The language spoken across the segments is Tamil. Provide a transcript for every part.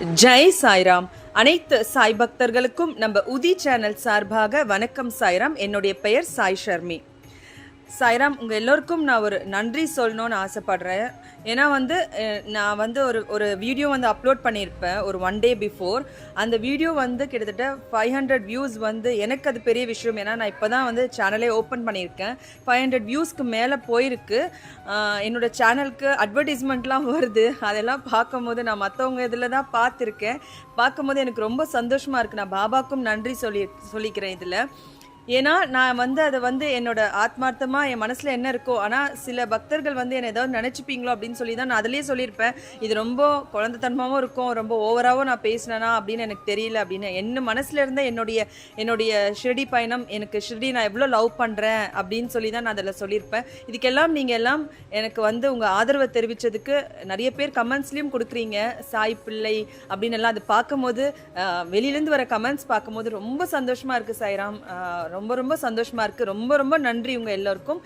ஜெய் சாய்ராம். அனைத்து சாய் பக்தர்களுக்கும் நம்ம உதி சேனல் சார்பாக வணக்கம் சாய்ராம். என்னுடைய பெயர் சாய் ஷர்மி. சாய்ராம் உங்கள் எல்லோருக்கும் நான் ஒரு நன்றி சொல்லணும்னு ஆசைப்படுறேன். ஏன்னா வந்து நான் வந்து ஒரு ஒரு வீடியோ வந்து அப்லோட் பண்ணியிருப்பேன் ஒரு ஒன் டே பிஃபோர் அந்த வீடியோ வந்து கிட்டத்தட்ட ஃபைவ் ஹண்ட்ரட் வியூஸ் வந்து எனக்கு அது பெரிய விஷயம். ஏன்னா நான் இப்போ தான் வந்து சேனலே ஓப்பன் பண்ணியிருக்கேன். ஃபைவ் ஹண்ட்ரட் வியூஸ்க்கு மேலே போயிருக்கு. என்னோடய என்னோட சேனலுக்கு அட்வர்டைஸ்மெண்ட்லாம் வருது. அதெல்லாம் பார்க்கும்போது நான் மற்றவங்க இதில் தான் பார்த்துருக்கேன். பார்க்கும்போது எனக்கு ரொம்ப சந்தோஷமாக இருக்குது நான் பாபாக்கும் நன்றி சொல்லி சொல்லிக்கிறேன் இதில். ஏன்னா நான் வந்து அதை வந்து என்னோட ஆத்மார்த்தமாக என் மனசில் என்ன இருக்கோ ஆனால் சில பக்தர்கள் வந்து என்னை ஏதாவது நினச்சிப்பீங்களோ அப்படின்னு சொல்லி தான் நான் அதிலே சொல்லியிருப்பேன். இது ரொம்ப குழந்தைத்தனமாகவும் இருக்கும் ரொம்ப ஓவராகவும் நான் பேசினேனா அப்படின்னு எனக்கு தெரியல அப்படின்னு. என்ன மனசில் இருந்த என்னுடைய என்னுடைய ஷிரடி பயணம் எனக்கு ஷிரடி நான் எவ்வளோ லவ் பண்ணுறேன் அப்படின்னு சொல்லி தான் நான் அதில் சொல்லியிருப்பேன். இதுக்கெல்லாம் நீங்கள் எல்லாம் எனக்கு வந்து உங்கள் ஆதரவை தெரிவித்ததுக்கு நிறைய பேர் கமெண்ட்ஸ்லேயும் கொடுக்குறீங்க. சாய் பிள்ளை அப்படின்னு எல்லாம் அது பார்க்கும்போது வெளியிலேருந்து வர கமெண்ட்ஸ் பார்க்கும்போது ரொம்ப சந்தோஷமாக இருக்குது சாய்ராம். ரொம்ப ரொம்ப சந்தோஷமாக இருக்குது ரொம்ப ரொம்ப நன்றி உங்கள் எல்லோருக்கும்.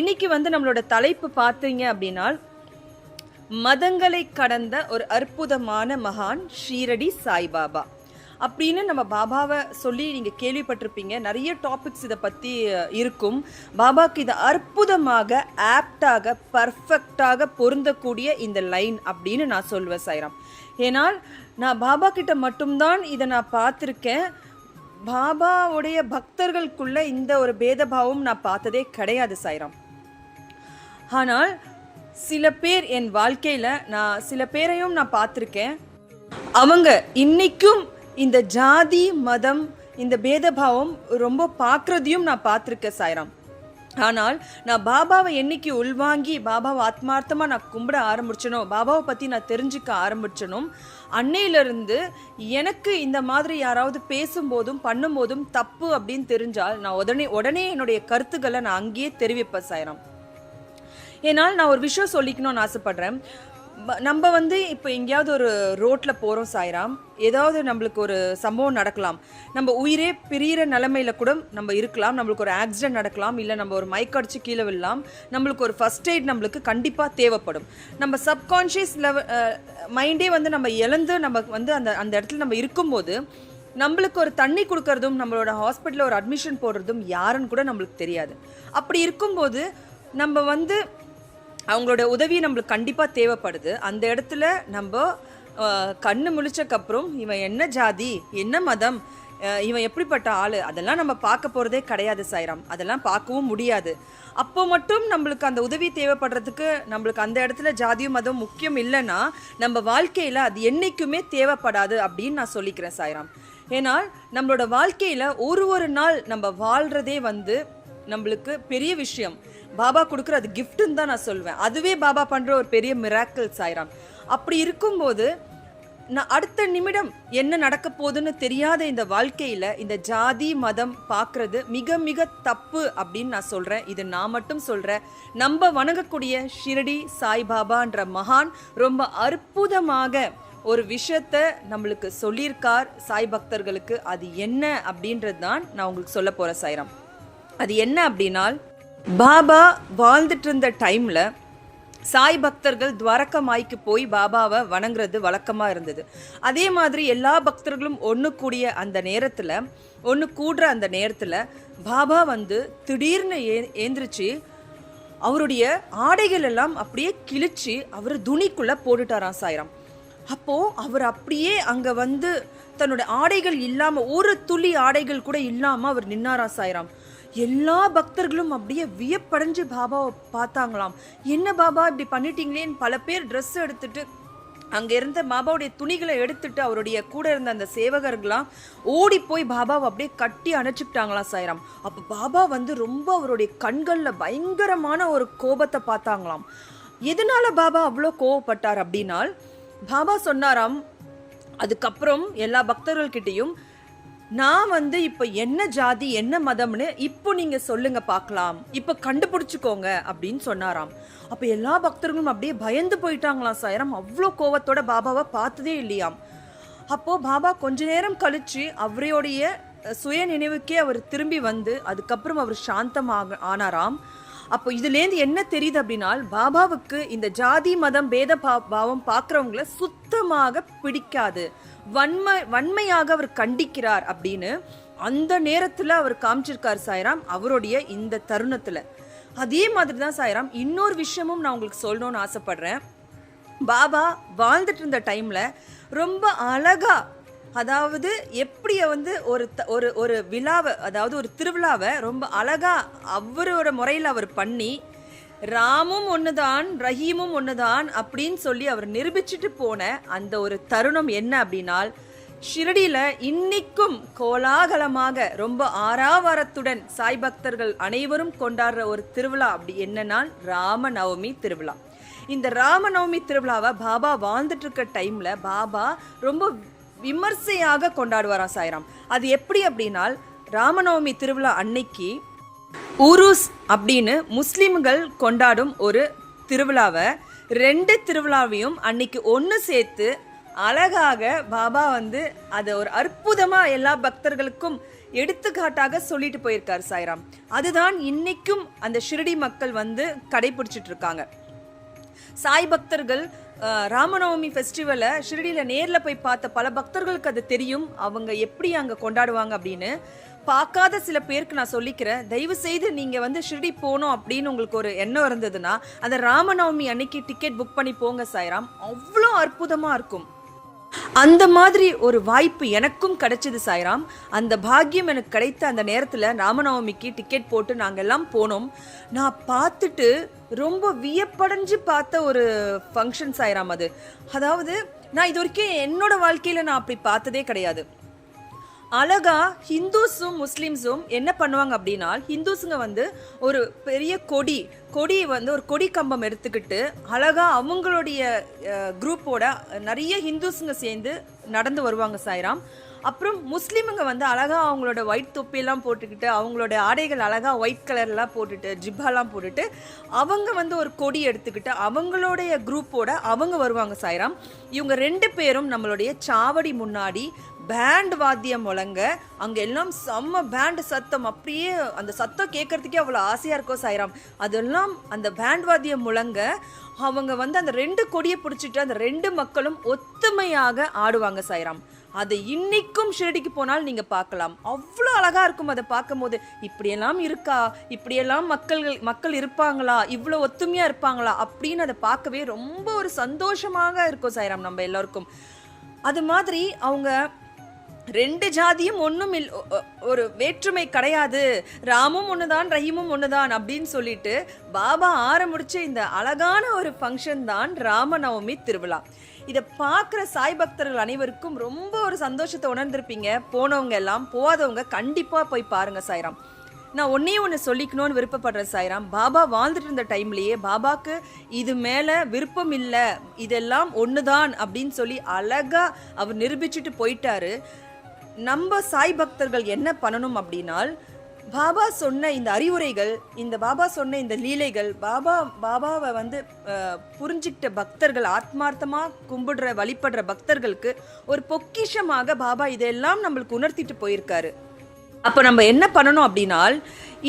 இன்றைக்கி வந்து நம்மளோட தலைப்பு பார்த்தீங்க அப்படின்னா மதங்களை கடந்த ஒரு அற்புதமான மகான் ஷீரடி சாய்பாபா அப்படின்னு நம்ம பாபாவை சொல்லி நீங்கள் கேள்விப்பட்டிருப்பீங்க. நிறைய டாபிக்ஸ் இதை பற்றி இருக்கும். பாபாக்கு இது அற்புதமாக ஆப்டாக பர்ஃபெக்டாக பொருந்தக்கூடிய இந்த லைன் அப்படின்னு நான் சொல்லுவேன் சைராம் ஏனால் நான் பாபா கிட்ட மட்டும்தான் இதை நான் பார்த்துருக்கேன். பாபாவுடைய பக்தர்களுக்குள்ள இந்த ஒரு பேதபாவம் நான் பார்த்ததே கிடையாது சாய்ராம். ஆனால் சில பேர் என் வாழ்க்கையில் நான் சில பேரையும் நான் பார்த்துருக்கேன். அவங்க இன்னைக்கும் இந்த ஜாதி மதம் இந்த பேதபாவம் ரொம்ப பார்க்குறதையும் நான் பார்த்துருக்கேன் சாய்ராம். ஆனால் நான் பாபாவை என்னைக்கு உள்வாங்கி பாபாவை ஆத்மார்த்தமாக நான் கும்பிட ஆரம்பிச்சனோ பாபாவை பற்றி நான் தெரிஞ்சுக்க ஆரம்பிச்சனும் அன்னையிலிருந்து எனக்கு இந்த மாதிரி யாராவது பேசும்போதும் பண்ணும்போதும் தப்பு அப்படின்னு தெரிஞ்சால் நான் உடனே உடனே என்னுடைய கருத்துக்களை நான் அங்கேயே தெரிவிப்பேன் சாயிரம். ஏன்னால் நான் ஒரு விஷயம் சொல்லிக்கணும்னு ஆசைப்படுறேன். நம்ம வந்து இப்போ எங்கேயாவது ஒரு ரோட்டில் போகிறோம் சாய்ராம். ஏதாவது நம்மளுக்கு ஒரு சம்பவம் நடக்கலாம். நம்ம உயிரே பிரியிற நிலமையில கூட நம்ம இருக்கலாம். நம்மளுக்கு ஒரு ஆக்சிடென்ட் நடக்கலாம். இல்லை நம்ம ஒரு மைக் அடிச்சு கீழே விழலாம். நம்மளுக்கு ஒரு ஃபர்ஸ்ட் எய்ட் நம்மளுக்கு கண்டிப்பாக தேவைப்படும். நம்ம சப்கான்ஷியஸ் லெவல் மைண்டே வந்து நம்ம இழந்து நம்ம வந்து அந்த அந்த இடத்துல நம்ம இருக்கும்போது நம்மளுக்கு ஒரு தண்ணி கொடுக்கறதும் நம்மளோட ஹாஸ்பிட்டலில் ஒரு அட்மிஷன் போடுறதும் யாருன்னு கூட நம்மளுக்கு தெரியாது. அப்படி இருக்கும்போது நம்ம வந்து அவங்களோட உதவி நம்மளுக்கு கண்டிப்பாக தேவைப்படுது. அந்த இடத்துல நம்ம கண்ணு முழிச்சக்கப்புறம் இவன் என்ன ஜாதி என்ன மதம் இவன் எப்படிப்பட்ட ஆள் அதெல்லாம் நம்ம பார்க்க போகிறதே கிடையாது சாய்ராம். அதெல்லாம் பார்க்கவும் முடியாது. அப்போ மட்டும் நம்மளுக்கு அந்த உதவி தேவைப்படுறதுக்கு நம்மளுக்கு அந்த இடத்துல ஜாதியும் மதம் முக்கியம் இல்லைன்னா நம்ம வாழ்க்கையில் அது என்றைக்குமே தேவைப்படாது அப்படின்னு நான் சொல்லிக்கிறேன் சாய்ராம். ஏன்னா நம்மளோட வாழ்க்கையில் ஒரு ஒரு நாள் நம்ம வாழ்கிறதே வந்து நம்மளுக்கு பெரிய விஷயம். பாபா கொடுக்குற அது கிஃப்ட்டுன்னு தான் நான் சொல்வேன். அதுவே பாபா பண்ணுற ஒரு பெரிய மிராக்கிள் சாய்ராம். அப்படி இருக்கும்போது நான் அடுத்த நிமிடம் என்ன நடக்க போகுதுன்னு தெரியாத இந்த வாழ்க்கையில் இந்த ஜாதி மதம் பார்க்குறது மிக மிக தப்பு அப்படின்னு நான் சொல்கிறேன் இது நான் மட்டும் சொல்கிறேன் நம்ம வணங்கக்கூடிய ஷிரடி சாய்பாபான்ற மகான் ரொம்ப அற்புதமாக ஒரு விஷயத்த நம்மளுக்கு சொல்லியிருக்கார். சாய் பக்தர்களுக்கு அது என்ன அப்படின்றது தான் நான் உங்களுக்கு சொல்ல போகிறேன் சாய்ராம். அது என்ன அப்படின்னால் பாபா வாழ்ந்துட்டு இருந்த டைமில் சாய் பக்தர்கள் துவாரகமாய்க்கு போய் பாபாவை வணங்குறது வழக்கமாக இருந்தது. அதே மாதிரி எல்லா பக்தர்களும் ஒன்று கூடிய அந்த நேரத்தில் ஒன்று கூடுற அந்த நேரத்தில் பாபா வந்து திடீர்னு ஏ ஏந்திரிச்சு அவருடைய ஆடைகள் எல்லாம் அப்படியே கிழிச்சு அவர் துணிக்குள்ளே போட்டுட்டாராம் சாய்ராம். அப்போது அவர் அப்படியே அங்கே வந்து தன்னோட ஆடைகள் இல்லாமல் ஒரு துளி ஆடைகள் கூட இல்லாமல் அவர் நின்னாரா சாய்ராம். எல்லா பக்தர்களும் அப்படியே வியப்படைஞ்சு பாபாவை பார்த்தாங்களாம். என்ன பாபா இப்படி பண்ணிட்டீங்களேன்னு பல பேர் ட்ரெஸ் எடுத்துட்டு அங்கே இருந்த பாபாவுடைய துணிகளை எடுத்துட்டு அவருடைய கூட இருந்த அந்த சேவகர்களாம் ஓடி போய் பாபாவை அப்படியே கட்டி அணைச்சிக்கிட்டாங்களாம் சாய்ராம். அப்போ பாபா வந்து ரொம்ப அவருடைய கண்களில் பயங்கரமான ஒரு கோபத்தை பார்த்தாங்களாம். எதனால பாபா அவ்வளோ கோவப்பட்டார் அப்படின்னால் பாபா சொன்னாராம் அதுக்கப்புறம் எல்லா பக்தர்கள்கிட்டையும் நான் வந்து இப்போ என்ன ஜாதி என்ன மதம்னு இப்போ நீங்க சொல்லுங்க பார்க்கலாம் இப்போ கண்டுபிடிச்சுக்கோங்க அப்படின்னு சொன்னாராம். அப்போ எல்லா பக்தர்களும் அப்படியே பயந்து போயிட்டாங்களாம் சாயரம். அவ்வளோ கோவத்தோட பாபாவை பார்த்ததே இல்லையாம். அப்போ பாபா கொஞ்ச நேரம் கழிச்சு அவரையோடைய சுய நினைவுக்கே அவர் திரும்பி வந்து அதுக்கப்புறம் அவர் சாந்தமாக ஆனாராம். அப்போ இதுலேருந்து என்ன தெரியுது அப்படின்னா பாபாவுக்கு இந்த ஜாதி மதம் பேத பா- பாவம் பார்க்குறவங்கள சுத்தமாக பிடிக்காது. வன்மை வன்மையாக அவர் கண்டிக்கிறார் அப்படின்னு அந்த நேரத்தில் அவர் காமிச்சிருக்கார் சாய்ராம் அவருடைய இந்த தருணத்தில். அதே மாதிரி தான் சாய்ராம் இன்னொரு விஷயமும் நான் உங்களுக்கு சொல்லணும்னு ஆசைப்படுறேன். பாபா வாழ்ந்துட்டு இருந்த டைமில் ரொம்ப அழகாக அதாவது எப்படிய வந்து ஒரு த- ஒரு ஒரு விழாவை அதாவது ஒரு திருவிழாவை ரொம்ப அழகா அவரோட முறையில் அவர் பண்ணி ராமும் ஒண்ணுதான் ரஹீமும் ஒண்ணுதான் அப்படின்னு சொல்லி அவர் நிரூபிச்சுட்டு போன அந்த ஒரு தருணம் என்ன அப்படின்னால் ஷிரடியில் இன்னிக்கும் கோலாகலமாக ரொம்ப ஆறாவாரத்துடன் சாய் பக்தர்கள் அனைவரும் கொண்டாடுற ஒரு திருவிழா அப்படி என்னன்னா ராமநவமி திருவிழா. இந்த ராமநவமி திருவிழாவை பாபா வாழ்ந்துட்டு இருக்க டைம்ல பாபா ரொம்ப விமர்சையாக கொண்டாடுவாராம் சாய்ராம்? அது எப்படி அப்படின்னா ராமநவமி திருவிழா அன்னைக்கு உருஸ் அப்படின்னு முஸ்லீம்கள் கொண்டாடும் ஒரு திருவிழாவை ரெண்டு திருவிழாவையும் அன்னைக்கு ஒன்று சேர்த்து அழகாக பாபா வந்து அதை ஒரு அற்புதமாக எல்லா பக்தர்களுக்கும் எடுத்துக்காட்டாக சொல்லிட்டு போயிருக்கார் சாய்ராம். அதுதான் இன்னைக்கும் அந்த ஷிரடி மக்கள் வந்து கடைபிடிச்சிட்டு இருக்காங்க. சாய் பக்தர்கள் ராமநவமி ஃபெஸ்டிவலை ஷிரடியில் நேரில் போய் பார்த்த பல பக்தர்களுக்கு அது தெரியும். அவங்க எப்படி அங்கே கொண்டாடுவாங்க அப்படின்னு. பார்க்காத சில பேருக்கு நான் சொல்லிக்கிறேன். தயவு செய்து நீங்கள் வந்து ஷிரடி போகணும் அப்படின்னு உங்களுக்கு ஒரு எண்ணம் இருந்ததுன்னா அந்த ராமநவமி அன்னைக்கு டிக்கெட் புக் பண்ணி போங்க சாய்ராம். அவ்வளோ அற்புதமாக இருக்கும். அந்த மாதிரி ஒரு வாய்ப்பு எனக்கும் கிடைச்சது சாய்ராம். அந்த பாக்கியம் எனக்கு கிடைத்த அந்த நேரத்தில் ராமநவமிக்கு டிக்கெட் போட்டு நாங்கள் எல்லாம் போனோம். நான் பார்த்துட்டு ரொம்ப வியப்படைஞ்சு பார்த்த ஒரு ஃபங்க்ஷன் சாய்ராம் அது. அதாவது நான் இது வரைக்கும் என்னோட வாழ்க்கையில் நான் அப்படி பார்த்ததே கிடையாது. அழகா ஹிந்துஸும் முஸ்லீம்ஸும் என்ன பண்ணுவாங்க அப்படின்னா ஹிந்துஸுங்க வந்து ஒரு பெரிய கொடி கொடி வந்து ஒரு கொடி கம்பம் எடுத்துக்கிட்டு அழகா அவங்களுடைய குரூப்போட நிறைய ஹிந்துஸுங்க சேர்ந்து நடந்து வருவாங்க சாய்ராம். அப்புறம் முஸ்லீமுங்க வந்து அழகா அவங்களோட ஒயிட் தொப்பியெல்லாம் போட்டுக்கிட்டு அவங்களோட ஆடைகள் அழகா ஒயிட் கலர்லாம் போட்டுட்டு ஜிப்பாலாம் போட்டுட்டு அவங்க வந்து ஒரு கொடி எடுத்துக்கிட்டு அவங்களுடைய குரூப்போட அவங்க வருவாங்க சாய்ராம். இவங்க ரெண்டு பேரும் நம்மளுடைய சாவடி முன்னாடி பேண்ட் வாத்தியம் முழங்க அங்கே எல்லாம் செம்ம பேண்ட் சத்தம். அப்படியே அந்த சத்தம் கேட்கறதுக்கே அவ்வளோ ஆசையாக இருக்கும் சாய்ராம். அதெல்லாம் அந்த பேண்ட் வாத்தியம் முழங்க அவங்க வந்து அந்த ரெண்டு கொடியை பிடிச்சிட்டு அந்த ரெண்டு மக்களும் ஒத்துமையாக ஆடுவாங்க சாய்ராம். அதை இன்னைக்கும் ஷிரடிக்கு போனால் நீங்கள் பார்க்கலாம். அவ்வளோ அழகாக இருக்கும் அதை பார்க்கும்போது. இப்படியெல்லாம் இருக்கா? இப்படியெல்லாம் மக்கள் மக்கள் இருப்பாங்களா? இவ்வளோ ஒத்துமையாக இருப்பாங்களா? அப்படின்னு அதை பார்க்கவே ரொம்ப ஒரு சந்தோஷமாக இருக்கும் சாய்ராம் நம்ம எல்லாருக்கும். அது மாதிரி அவங்க ரெண்டு ஜாதியும் ஒன்றும் இல் ஒரு வேற்றுமை கிடையாது. ராமும் ஒண்ணுதான் ரஹீமும் ஒண்ணுதான் அப்படின்னு சொல்லிட்டு பாபா ஆரம்பிச்ச இந்த அழகான ஒரு ஃபங்க்ஷன் தான் ராமநவமி திருவிழா. இதை பார்க்குற சாய் பக்தர்கள் அனைவருக்கும் ரொம்ப ஒரு சந்தோஷத்தை உணர்ந்திருப்பீங்க. போனவங்க எல்லாம் போகாதவங்க கண்டிப்பாக போய் பாருங்கள் சாய்ராம். நான் ஒன்றே ஒன்று சொல்லிக்கணும்னு விருப்பப்படுறேன் சாய்ராம். பாபா வாழ்ந்துட்டு இருந்த டைம்லேயே பாபாக்கு இது மேலே விருப்பம் இல்லை இதெல்லாம் ஒன்று தான் அப்படின்னு சொல்லி அழகாக அவர் நிரூபிச்சுட்டு போயிட்டாரு. நம்ம சாய் பக்தர்கள் என்ன பண்ணணும் அப்படின்னால் பாபா சொன்ன இந்த அறிவுரைகள் இந்த பாபா சொன்ன இந்த லீலைகள் பாபா பாபாவை வந்து புரிஞ்சுக்கிட்ட பக்தர்கள் ஆத்மார்த்தமாக கும்பிடுற வழிபடுற பக்தர்களுக்கு ஒரு பொக்கிஷமாக பாபா இதெல்லாம் நம்மளுக்கு உணர்த்திட்டு போயிருக்காரு. அப்போ நம்ம என்ன பண்ணணும் அப்படின்னா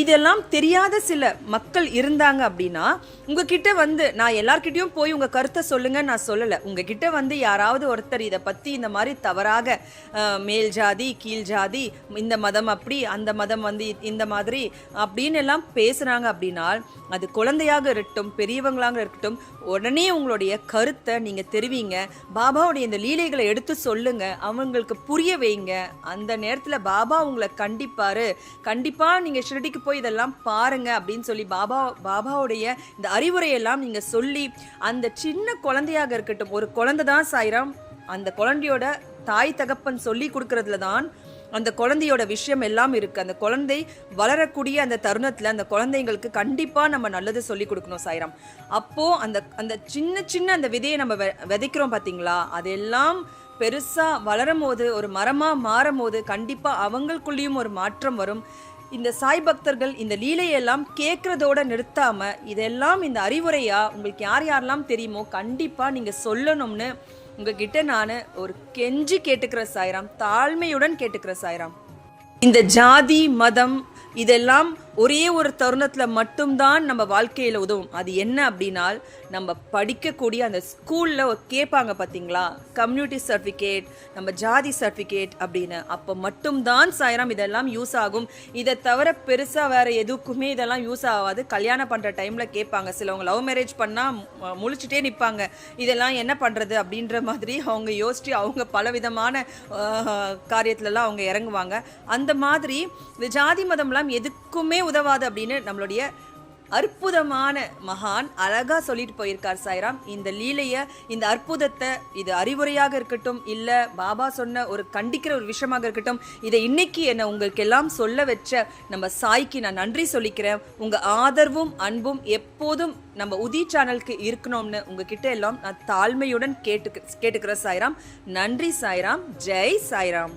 இதெல்லாம் தெரியாத சில மக்கள் இருந்தாங்க அப்படின்னா உங்ககிட்ட வந்து நான் எல்லார்கிட்டையும் போய் உங்கள் கருத்தை சொல்லுங்க நான் சொல்லலை. உங்ககிட்ட வந்து யாராவது ஒருத்தர் இதை பற்றி இந்த மாதிரி தவறாக மேல் ஜாதி கீழ் ஜாதி இந்த மதம் அப்படி அந்த மதம் வந்து இந்த மாதிரி அப்படின்னு எல்லாம் பேசுகிறாங்க அப்படின்னா அது குழந்தையாக இருக்கட்டும் பெரியவங்களாக இருக்கட்டும் உடனே உங்களுடைய கருத்தை நீங்கள் தெரிவிங்க. பாபாவுடைய இந்த லீலைகளை எடுத்து சொல்லுங்கள் அவங்களுக்கு புரிய வைங்க. அந்த நேரத்தில் பாபா உங்களை கண்டிப்பாரு. கண்டிப்பா நீங்க ஷிரடிக்கு போய் இதெல்லாம் பாருங்க அப்படின்னு சொல்லி பாபா பாபாவுடைய இந்த அறிவுரையெல்லாம் நீங்கள் சொல்லி அந்த சின்ன குழந்தையாக இருக்கட்டும் ஒரு குழந்தை தான் சாயிரம். அந்த குழந்தையோட தாய் தகப்பன் சொல்லி கொடுக்கறதுல தான் அந்த குழந்தையோட விஷயம் எல்லாம் இருக்கு. அந்த குழந்தை வளரக்கூடிய அந்த தருணத்தில் அந்த குழந்தைங்களுக்கு கண்டிப்பாக நம்ம நல்லது சொல்லி கொடுக்கணும் சாயிரம். அப்போது அந்த அந்த சின்ன சின்ன அந்த விதையை நம்ம வெ- விதைக்கிறோம் பார்த்தீங்களா அதெல்லாம் பெருசாக வளரும் போது ஒரு மரமாக மாறும் போது கண்டிப்பாக அவங்களுக்குள்ளேயும் ஒரு மாற்றம் வரும். இந்த சாய் பக்தர்கள் இந்த லீலையெல்லாம் கேட்குறதோட நிறுத்தாமல் இதெல்லாம் இந்த அறிவுரையாக உங்களுக்கு யார் யாரெல்லாம் தெரியுமோ கண்டிப்பாக நீங்கள் சொல்லணும்னு உங்ககிட்ட நான் ஒரு கெஞ்சி கேட்டுக்கிற சாய்ராம் தாழ்மையுடன் கேட்டுக்கிற சாய்ராம். இந்த ஜாதி மதம் இதெல்லாம் ஒரே ஒரு தருணத்தில் மட்டும்தான் நம்ம வாழ்க்கையில் உதவும். அது என்ன அப்படின்னா நம்ம படிக்கக்கூடிய அந்த ஸ்கூலில் கேட்பாங்க பார்த்தீங்களா கம்யூனிட்டி சர்டிஃபிகேட் நம்ம ஜாதி சர்டிஃபிகேட் அப்படின்னு. அப்போ மட்டும்தான் சாயிரம் இதெல்லாம் யூஸ் ஆகும். இதை தவிர பெருசாக வேறு எதுக்குமே இதெல்லாம் யூஸ் ஆகாது. கல்யாணம் பண்ணுற டைமில் கேட்பாங்க. சிலவங்க லவ் மேரேஜ் பண்ணால் மு- முழிச்சிட்டே நிற்பாங்க இதெல்லாம் என்ன பண்ணுறது அப்படின்ற மாதிரி அவங்க யோசிச்சு அவங்க பலவிதமான காரியத்துலலாம் அவங்க இறங்குவாங்க. அந்த மாதிரி இந்த ஜாதி மதம்லாம் எதுக்குமே உதவாது அப்படின்னு நம்மளுடைய அற்புதமான மகான் அழகா சொல்லிட்டு போயிருக்கார் சாய்ராம். இந்த லீலையை இந்த அற்புதத்தை இது அறிவுரையாக இருக்கட்டும் இல்லை பாபா சொன்ன ஒரு கண்டிக்கிற ஒரு விஷயமாக இருக்கட்டும் இதை இன்னைக்கு என்னை உங்களுக்கு எல்லாம் சொல்ல வச்ச நம்ம சாய்க்கு நான் நன்றி சொல்லிக்கிறேன். உங்கள் ஆதரவும் அன்பும் எப்போதும் நம்ம உதி சேனலுக்கு இருக்கணும்னு உங்ககிட்ட எல்லாம் நான் தாழ்மையுடன் கேட்டு கேட்டுக்கிறேன் சாய்ராம். நன்றி சாய்ராம். ஜெய் சாய்ராம்.